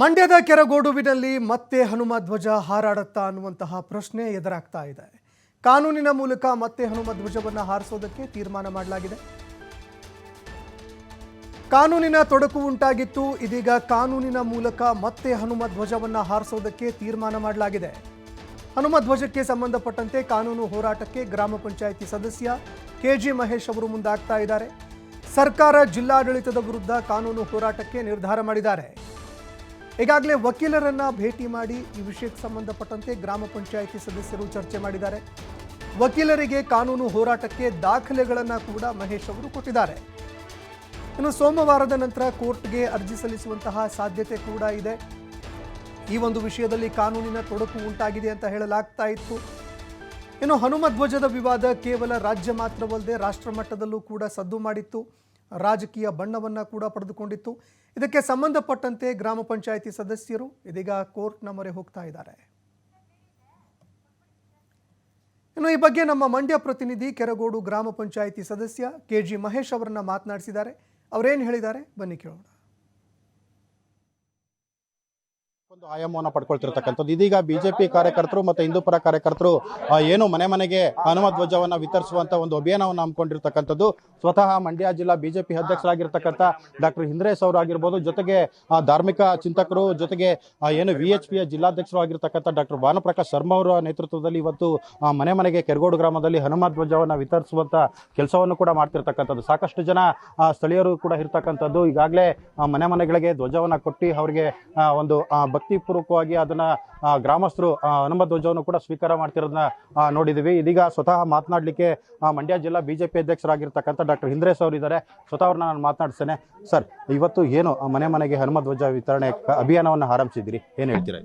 ಮಂಡ್ಯದ ಕೆರಗೋಡುವಿನಲ್ಲಿ ಮತ್ತೆ ಹನುಮ ಧ್ವಜ ಹಾರಾಡುತ್ತಾ ಅನ್ನುವಂತಹ ಪ್ರಶ್ನೆ ಎದುರಾಗ್ತಾ ಇದೆ. ಕಾನೂನಿನ ಮೂಲಕ ಮತ್ತೆ ಹನುಮ ಧ್ವಜವನ್ನು ಹಾರಿಸೋದಕ್ಕೆ ತೀರ್ಮಾನ ಮಾಡಲಾಗಿದೆ. ಕಾನೂನಿನ ತೊಡಕು ಉಂಟಾಗಿತ್ತು, ಇದೀಗ ಕಾನೂನಿನ ಮೂಲಕ ಮತ್ತೆ ಹನುಮ ಧ್ವಜವನ್ನು ಹಾರಿಸೋದಕ್ಕೆ ತೀರ್ಮಾನ ಮಾಡಲಾಗಿದೆ. ಹನುಮ ಧ್ವಜಕ್ಕೆ ಸಂಬಂಧಪಟ್ಟಂತೆ ಕಾನೂನು ಹೋರಾಟಕ್ಕೆ ಗ್ರಾಮ ಪಂಚಾಯಿತಿ ಸದಸ್ಯ ಕೆಜಿ ಮಹೇಶ್ ಅವರು ಮುಂದಾಗ್ತಾ ಇದ್ದಾರೆ. ಸರ್ಕಾರ ಜಿಲ್ಲಾಡಳಿತದ ವಿರುದ್ಧ ಕಾನೂನು ಹೋರಾಟಕ್ಕೆ ನಿರ್ಧಾರ ಮಾಡಿದ್ದಾರೆ. ಈಗಾಗಲೇ ವಕೀಲರನ್ನ ಭೇಟಿ ಮಾಡಿ ಈ ವಿಷಯಕ್ಕೆ ಸಂಬಂಧಪಟ್ಟಂತೆ ಗ್ರಾಮ ಪಂಚಾಯಿತಿ ಸದಸ್ಯರು ಚರ್ಚೆ ಮಾಡಿದ್ದಾರೆ. ವಕೀಲರಿಗೆ ಕಾನೂನು ಹೋರಾಟಕ್ಕೆ ದಾಖಲೆಗಳನ್ನು ಕೂಡ ಮಹೇಶ್ ಅವರು ಕೊಟ್ಟಿದ್ದಾರೆ. ಇನ್ನು ಸೋಮವಾರದ ನಂತರ ಕೋರ್ಟ್ಗೆ ಅರ್ಜಿ ಸಲ್ಲಿಸುವಂತಹ ಸಾಧ್ಯತೆ ಕೂಡ ಇದೆ. ಈ ಒಂದು ವಿಷಯದಲ್ಲಿ ಕಾನೂನಿನ ತೊಡಕು ಉಂಟಾಗಿದೆ ಅಂತ ಹೇಳಲಾಗ್ತಾ ಇತ್ತು. ಇನ್ನು ಹನುಮಧ್ವಜದ ವಿವಾದ ಕೇವಲ ರಾಜ್ಯ ಮಾತ್ರವಲ್ಲದೆ ರಾಷ್ಟ್ರ ಮಟ್ಟದಲ್ಲೂ ಕೂಡ ಸದ್ದು ಮಾಡಿತ್ತು. ರಾಜಕೀಯ ಬಣ್ಣವನ್ನು ಕೂಡ ಪಡೆದುಕೊಂಡಿತ್ತು. ಇದಕ್ಕೆ ಸಂಬಂಧಪಟ್ಟಂತೆ ಗ್ರಾಮ ಪಂಚಾಯಿತಿ ಸದಸ್ಯರು ಇದೀಗ ಕೋರ್ಟ್ನ ಮೊರೆ ಹೋಗ್ತಾ ಇದ್ದಾರೆ. ಇನ್ನು ಈ ಬಗ್ಗೆ ನಮ್ಮ ಮಂಡ್ಯ ಪ್ರತಿನಿಧಿ ಕೆರಗೋಡು ಗ್ರಾಮ ಪಂಚಾಯಿತಿ ಸದಸ್ಯ ಕೆ ಜಿ ಮಹೇಶ್ ಅವರನ್ನ ಮಾತನಾಡಿಸಿದ್ದಾರೆ. ಅವರೇನು ಹೇಳಿದ್ದಾರೆ? ಬನ್ನಿ ಕೇಳೋಣ. ಒಂದು ಆಯಾಮವನ್ನು ಪಡ್ಕೊಳ್ತಿರ್ತಕ್ಕಂಥದ್ದು. ಇದೀಗ ಬಿಜೆಪಿ ಕಾರ್ಯಕರ್ತರು ಮತ್ತೆ ಹಿಂದೂಪರ ಕಾರ್ಯಕರ್ತರು ಏನು ಮನೆ ಮನೆಗೆ ಹನುಮ ಧ್ವಜವನ್ನು ವಿತರಿಸುವಂತ ಒಂದು ಅಭಿಯಾನವನ್ನು ಹಮ್ಮಿಕೊಂಡಿರ್ತಕ್ಕಂಥದ್ದು. ಸ್ವತಃ ಮಂಡ್ಯ ಜಿಲ್ಲಾ ಬಿಜೆಪಿ ಅಧ್ಯಕ್ಷರಾಗಿರ್ತಕ್ಕಂಥ ಡಾಕ್ಟರ್ ಹಿಂದ್ರೇಶ್ ಅವರು ಆಗಿರ್ಬೋದು ಜೊತೆಗೆ ಧಾರ್ಮಿಕ ಚಿಂತಕರು ಜೊತೆಗೆ ಏನು ವಿ ಎಚ್ ಪಿಯ ಜಿಲ್ಲಾಧ್ಯಕ್ಷರು ಆಗಿರ್ತಕ್ಕಂಥ ಡಾಕ್ಟರ್ ಭಾನುಪ್ರಕಾಶ್ ಶರ್ಮಾ ಅವರ ನೇತೃತ್ವದಲ್ಲಿ ಇವತ್ತು ಮನೆ ಮನೆಗೆ ಕೆರಗೋಡು ಗ್ರಾಮದಲ್ಲಿ ಹನುಮ ಧ್ವಜವನ್ನು ವಿತರಿಸುವಂತ ಕೆಲಸವನ್ನು ಕೂಡ ಮಾಡ್ತಿರ್ತಕ್ಕಂಥದ್ದು. ಸಾಕಷ್ಟು ಜನ ಸ್ಥಳೀಯರು ಕೂಡ ಇರ್ತಕ್ಕಂಥದ್ದು. ಈಗಾಗಲೇ ಮನೆ ಮನೆಗಳಿಗೆ ಧ್ವಜವನ್ನು ಕೊಟ್ಟು ಅವರಿಗೆ ಒಂದು ಆ, ಭಕ್ತಿಪೂರ್ವಕವಾಗಿ ಅದನ್ನ ಗ್ರಾಮಸ್ಥರು ಹನುಮ ಧ್ವಜವನ್ನು ಕೂಡ ಸ್ವೀಕಾರ ಮಾಡ್ತಿರೋದನ್ನ ನೋಡಿದ್ದೀವಿ ನೋಡಿದೀವಿ. ಇದೀಗ ಸ್ವತಃ ಮಾತನಾಡಲಿಕ್ಕೆ ಮಂಡ್ಯ ಜಿಲ್ಲಾ ಬಿಜೆಪಿ ಅಧ್ಯಕ್ಷರಾಗಿರ್ತಕ್ಕಂಥ ಡಾಕ್ಟರ್ ಹಿಂದ್ರೇಶ್ ಅವರು ಇದ್ದಾರೆ ಸ್ವತಃ ಅವ್ರನ್ನ ನಾನು ಮಾತನಾಡ್ತೇನೆ ಸರ್, ಇವತ್ತು ಏನು ಮನೆ ಮನೆಗೆ ಹನುಮ ಧ್ವಜ ವಿತರಣೆ ಅಭಿಯಾನವನ್ನು ಆರಂಭಿಸಿದ್ದೀರಿ? ಏನು ಹೇಳ್ತೀರಾ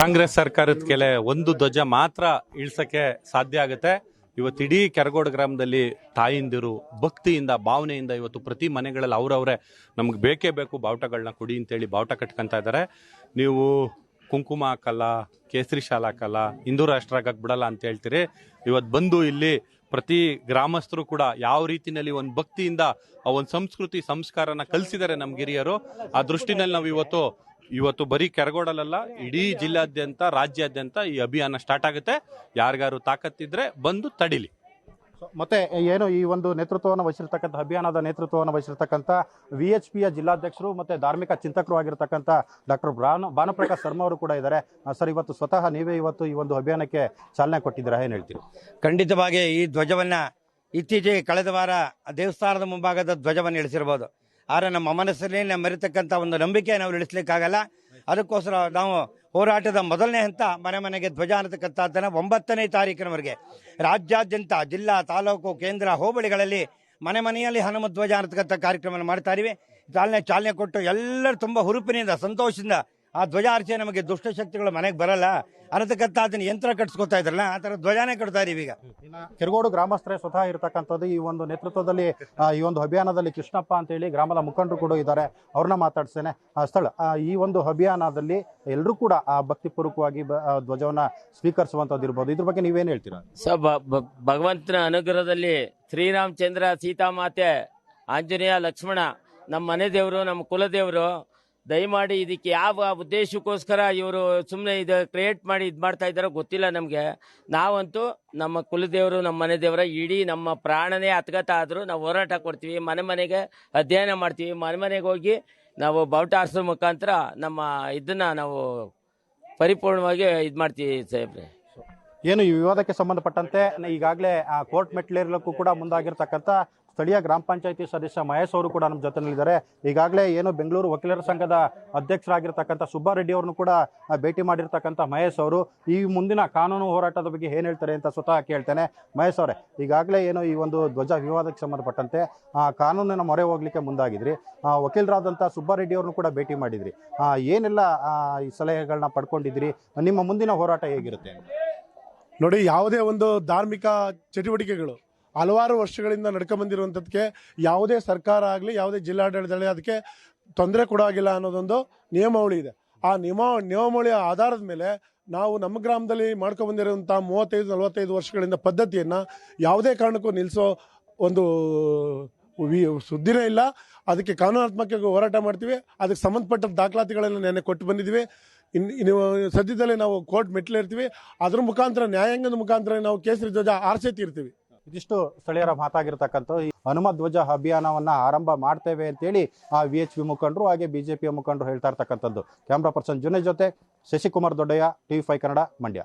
ಕಾಂಗ್ರೆಸ್ ಸರ್ಕಾರದ ಕೆಲ ಒಂದು ಧ್ವಜ ಮಾತ್ರ ಇಳಿಸಕ್ಕೆ ಸಾಧ್ಯ ಆಗುತ್ತೆ. ಇವತ್ತು ಇಡೀ ಕೆರಗೋಡು ಗ್ರಾಮದಲ್ಲಿ ತಾಯಿಂದಿರು ಭಕ್ತಿಯಿಂದ, ಭಾವನೆಯಿಂದ ಇವತ್ತು ಪ್ರತಿ ಮನೆಗಳಲ್ಲಿ ಅವರವರೇ ನಮ್ಗೆ ಬೇಕೇ ಬೇಕು ಬಾವುಟಗಳನ್ನ ಕೊಡಿ ಅಂತೇಳಿ ಬಾವುಟ ಕಟ್ಕೊಂತ ಇದ್ದಾರೆ. ನೀವು ಕುಂಕುಮ ಹಾಕಲ್ಲ, ಕೇಸರಿ ಶಾಲ ಹಾಕಲ್ಲ, ಹಿಂದೂ ರಾಷ್ಟ್ರ ಆಗಕ್ಕೆ ಬಿಡಲ್ಲ ಅಂತ ಹೇಳ್ತೀರಿ. ಇವತ್ತು ಬಂದು ಇಲ್ಲಿ ಪ್ರತಿ ಗ್ರಾಮಸ್ಥರು ಕೂಡ ಯಾವ ರೀತಿಯಲ್ಲಿ ಒಂದು ಭಕ್ತಿಯಿಂದ ಆ ಒಂದು ಸಂಸ್ಕೃತಿ ಸಂಸ್ಕಾರನ ಕಲಿಸಿದ್ದಾರೆ ನಮ್ಮ ಗಿರಿಯರು, ಆ ದೃಷ್ಟಿನಲ್ಲಿ ನಾವು ಇವತ್ತು ಇವತ್ತು ಬರೀ ಕೆರಗೋಡಲ್ಲ ಇಡೀ ಜಿಲ್ಲಾದ್ಯಂತ, ರಾಜ್ಯಾದ್ಯಂತ ಈ ಅಭಿಯಾನ ಸ್ಟಾರ್ಟ್ ಆಗುತ್ತೆ. ಯಾರಿಗಾರು ತಾಕತ್ತಿದ್ರೆ ಬಂದು ತಡಿಲಿ. ಮತ್ತೆ ಏನು ಈ ಒಂದು ನೇತೃತ್ವವನ್ನು ವಹಿಸಿರ್ತಕ್ಕಂಥ, ಅಭಿಯಾನದ ನೇತೃತ್ವವನ್ನು ವಹಿಸಿರ್ತಕ್ಕಂಥ ವಿ ಎಚ್ ಪಿಯ ಜಿಲ್ಲಾಧ್ಯಕ್ಷರು ಮತ್ತೆ ಧಾರ್ಮಿಕ ಚಿಂತಕರು ಆಗಿರ್ತಕ್ಕಂಥ ಡಾಕ್ಟರ್ ಭಾನು, ಭಾನುಪ್ರಕಾಶ್ ಶರ್ಮಾ ಅವರು ಕೂಡ ಇದ್ದಾರೆ. ಸರ್, ಇವತ್ತು ಸ್ವತಃ ನೀವೇ ಇವತ್ತು ಈ ಒಂದು ಅಭಿಯಾನಕ್ಕೆ ಚಾಲನೆ ಕೊಟ್ಟಿದ್ದೀರಾ ಏನು ಹೇಳ್ತೀರಿ? ಖಂಡಿತವಾಗಿ ಈ ಧ್ವಜವನ್ನು ಇತ್ತೀಚೆಗೆ ಕಳೆದ ವಾರ ದೇವಸ್ಥಾನದ ಮುಂಭಾಗದ ಧ್ವಜವನ್ನು ಇಳಿಸಿರ್ಬೋದು. ಆದರೆ ನಮ್ಮ ಮನಸ್ಸಲ್ಲಿ ನಮ್ಮ ಮರಿತಕ್ಕಂಥ ಒಂದು ನಂಬಿಕೆ ನಾವು ಇಳಿಸ್ಲಿಕ್ಕಾಗಲ್ಲ. ಅದಕ್ಕೋಸ್ಕರ ನಾವು ಹೋರಾಟದ ಮೊದಲನೇ ಹಂತ ಮನೆ ಮನೆಗೆ ಧ್ವಜ ಅನ್ನತಕ್ಕಂಥದ್ದನ್ನು ಒಂಬತ್ತನೇ ತಾರೀಕಿನವರೆಗೆ ರಾಜ್ಯಾದ್ಯಂತ ಜಿಲ್ಲಾ, ತಾಲೂಕು, ಕೇಂದ್ರ ಹೋಬಳಿಗಳಲ್ಲಿ ಮನೆ ಮನೆಯಲ್ಲಿ ಹನುಮ ಧ್ವಜ ಅನ್ನತಕ್ಕಂಥ ಕಾರ್ಯಕ್ರಮ ಮಾಡ್ತಾ ಇದೀವಿ ಚಾಲನೆ ಚಾಲನೆ ಕೊಟ್ಟು ಎಲ್ಲರೂ ತುಂಬ ಹುರುಪಿನಿಂದ, ಸಂತೋಷದಿಂದ ಆ ಧ್ವಜಾರ್ಚೆ ನಮಗೆ ನಮಗೆ ದುಷ್ಟಶಕ್ತಿಗಳು ಮನೆಗೆ ಬರಲ್ಲ. ಅನ್ನತಕ್ಕಂಥ ಅದನ್ನ ಯಂತ್ರ ಕಟ್ಸ್ಕೊತಾ ಇದ್ರಲ್ಲ ಆ ಥರ ಧ್ವಜಾನೇ ಕಟ್ತಾ ಇದೀವಿ ಈಗ. ಕೆರಗೋಡು ಗ್ರಾಮಸ್ಥರೇ ಸ್ವತಃ ಇರತಕ್ಕಂಥದ್ದು ಈ ಒಂದು ನೇತೃತ್ವದಲ್ಲಿ ಆ, ಈ ಒಂದು ಅಭಿಯಾನದಲ್ಲಿ ಕೃಷ್ಣಪ್ಪ ಅಂತ ಹೇಳಿ ಗ್ರಾಮದ ಮುಖಂಡರು ಕೂಡ ಇದ್ದಾರೆ. ಅವ್ರನ್ನ ಮಾತಾಡ್ಸ್ತೇನೆ ಆ, ಸ್ಥಳ ಈ ಒಂದು ಅಭಿಯಾನದಲ್ಲಿ ಎಲ್ಲರೂ ಕೂಡ ಆ ಭಕ್ತಿಪೂರ್ವಕವಾಗಿ ಬ- ಧ್ವಜವನ್ನ ಸ್ವೀಕರಿಸುವಂತದ್ದು ಇರ್ಬೋದು. ಇದ್ರ ಬಗ್ಗೆ ನೀವೇನು ಹೇಳ್ತೀರಾ? ಸ ಭಗವಂತನ ಅನುಗ್ರಹದಲ್ಲಿ ಶ್ರೀರಾಮಚಂದ್ರ ಸೀತಾಮಾತೆ ಆಂಜನೇಯ ಲಕ್ಷ್ಮಣ ನಮ್ಮ ಮನೆ ದೇವರು ನಮ್ಮ ಕುಲದೇವರು ದಯಮಾಡಿ ಇದಕ್ಕೆ ಯಾವ ಉದ್ದೇಶಕ್ಕೋಸ್ಕರ ಇವರು ಸುಮ್ಮನೆ ಇದು ಕ್ರಿಯೇಟ್ ಮಾಡಿ ಇದು ಮಾಡ್ತಾ ಇದ್ದಾರೋ ಗೊತ್ತಿಲ್ಲ ನಮಗೆ. ನಾವಂತೂ ನಮ್ಮ ಕುಲದೇವರು, ನಮ್ಮ ಮನೆ ದೇವರ ಇಡೀ ನಮ್ಮ ಪ್ರಾಣನೇ ಅತ್ಗತ ಆದರೂ ನಾವು ಹೋರಾಟ ಕೊಡ್ತೀವಿ, ಮನೆ ಮನೆಗೆ ಅಧ್ಯಯನ ಮಾಡ್ತೀವಿ, ಮನೆ ಮನೆಗೆ ಹೋಗಿ ನಾವು ಬಾವುಟ ಹಾರಿಸೋ ಮುಖಾಂತರ ನಮ್ಮ ಇದನ್ನು ನಾವು ಪರಿಪೂರ್ಣವಾಗಿ ಇದು ಮಾಡ್ತೀವಿ ಸಾಹೇಬ್ರೆ. ಏನು ಈ ವಿವಾದಕ್ಕೆ ಸಂಬಂಧಪಟ್ಟಂತೆ ಈಗಾಗಲೇ ಕೋರ್ಟ್ ಮೆಟ್ಲೇರ್ಲಕ್ಕೂ ಕೂಡ ಮುಂದಾಗಿರ್ತಕ್ಕಂಥ ಸ್ಥಳೀಯ ಗ್ರಾಮ ಪಂಚಾಯತಿ ಸದಸ್ಯ ಮಹೇಶ್ ಅವರು ಕೂಡ ನಮ್ಮ ಜೊತೆಯಲ್ಲಿದ್ದಾರೆ. ಈಗಾಗಲೇ ಏನು ಬೆಂಗಳೂರು ವಕೀಲರ ಸಂಘದ ಅಧ್ಯಕ್ಷರಾಗಿರ್ತಕ್ಕಂಥ ಸುಬ್ಬಾರೆಡ್ಡಿ ಅವ್ರನ್ನು ಕೂಡ ಭೇಟಿ ಮಾಡಿರ್ತಕ್ಕಂಥ ಮಹೇಶ್ ಅವರು ಈ ಮುಂದಿನ ಕಾನೂನು ಹೋರಾಟದ ಬಗ್ಗೆ ಏನು ಹೇಳ್ತಾರೆ ಅಂತ ಸ್ವತಃ ಕೇಳ್ತೇನೆ. ಮಹೇಶ್ ಅವರೇ, ಈಗಾಗಲೇ ಏನು ಈ ಒಂದು ಧ್ವಜ ವಿವಾದಕ್ಕೆ ಸಂಬಂಧಪಟ್ಟಂತೆ ಕಾನೂನಿನ ಮೊರೆ ಹೋಗ್ಲಿಕ್ಕೆ ಮುಂದಾಗಿದ್ರಿ. ವಕೀಲರಾದಂಥ ಸುಬ್ಬಾರೆಡ್ಡಿ ಅವ್ರನ್ನು ಕೂಡ ಭೇಟಿ ಮಾಡಿದ್ರಿ. ಏನೆಲ್ಲ ಈ ಸಲಹೆಗಳನ್ನ ಪಡ್ಕೊಂಡಿದ್ರಿ ನಿಮ್ಮ ಮುಂದಿನ ಹೋರಾಟ ಹೇಗಿರುತ್ತೆ ನೋಡಿ, ಯಾವುದೇ ಒಂದು ಧಾರ್ಮಿಕ ಚಟುವಟಿಕೆಗಳು ಹಲವಾರು ವರ್ಷಗಳಿಂದ ನಡ್ಕೊಂಬಂದಿರುವಂಥದ್ದಕ್ಕೆ ಯಾವುದೇ ಸರ್ಕಾರ ಆಗಲಿ, ಯಾವುದೇ ಜಿಲ್ಲಾಡಳಿತದಲ್ಲಿ ಅದಕ್ಕೆ ತೊಂದರೆ ಕೊಡೋಗಿಲ್ಲ ಅನ್ನೋದೊಂದು ನಿಯಮಾವಳಿ ಇದೆ. ಆ ನಿಯಮ ನಿಯಮಾವಳಿಯ ಆಧಾರದ ಮೇಲೆ ನಾವು ನಮ್ಮ ಗ್ರಾಮದಲ್ಲಿ ಮಾಡ್ಕೊಂಬಂದಿರುವಂಥ ಮೂವತ್ತೈದು, ನಲವತ್ತೈದು ವರ್ಷಗಳಿಂದ ಪದ್ಧತಿಯನ್ನು ಯಾವುದೇ ಕಾರಣಕ್ಕೂ ನಿಲ್ಲಿಸೋ ಒಂದು ಸುದ್ದಿನೇ ಇಲ್ಲ. ಅದಕ್ಕೆ ಕಾನೂನಾತ್ಮಕ ಹೋರಾಟ ಮಾಡ್ತೀವಿ. ಅದಕ್ಕೆ ಸಂಬಂಧಪಟ್ಟ ದಾಖಲಾತಿಗಳನ್ನು ನೆನೆ ಕೊಟ್ಟು ಬಂದಿದ್ದೀವಿ ಇನ್ನು ಇನ್ನು ಸದ್ಯದಲ್ಲೇ ನಾವು ಕೋರ್ಟ್ ಮೆಟ್ಲಿರ್ತೀವಿ ಅದ್ರ ಮುಖಾಂತರ, ನ್ಯಾಯಾಂಗದ ಮುಖಾಂತರ ನಾವು ಕೇಸರಿ ಧ್ವಜ ಆರ್ಸೆ ತೀರ್ತೀವಿ. ಇದಿಷ್ಟು ಸ್ಥಳೀಯರ ಮಾತಾಗಿರ್ತಕ್ಕಂಥ ಈ ಹನುಮ ಧ್ವಜ ಅಭಿಯಾನವನ್ನ ಆರಂಭ ಮಾಡ್ತೇವೆ ಅಂತೇಳಿ ಆ ವಿ ಎಚ್ ಪಿ ಮುಖಂಡರು ಹಾಗೆ ಬಿಜೆಪಿಯ ಮುಖಂಡರು ಹೇಳ್ತಾ ಇರ್ತಕ್ಕಂಥದ್ದು. ಕ್ಯಾಮ್ರಾ ಪರ್ಸನ್ ಜುನೆ ಜೊತೆ ಶಶಿಕುಮಾರ್ ದೊಡ್ಡಯ್ಯ ಟಿವಿ ಫೈವ್ ಕನ್ನಡ, ಮಂಡ್ಯ.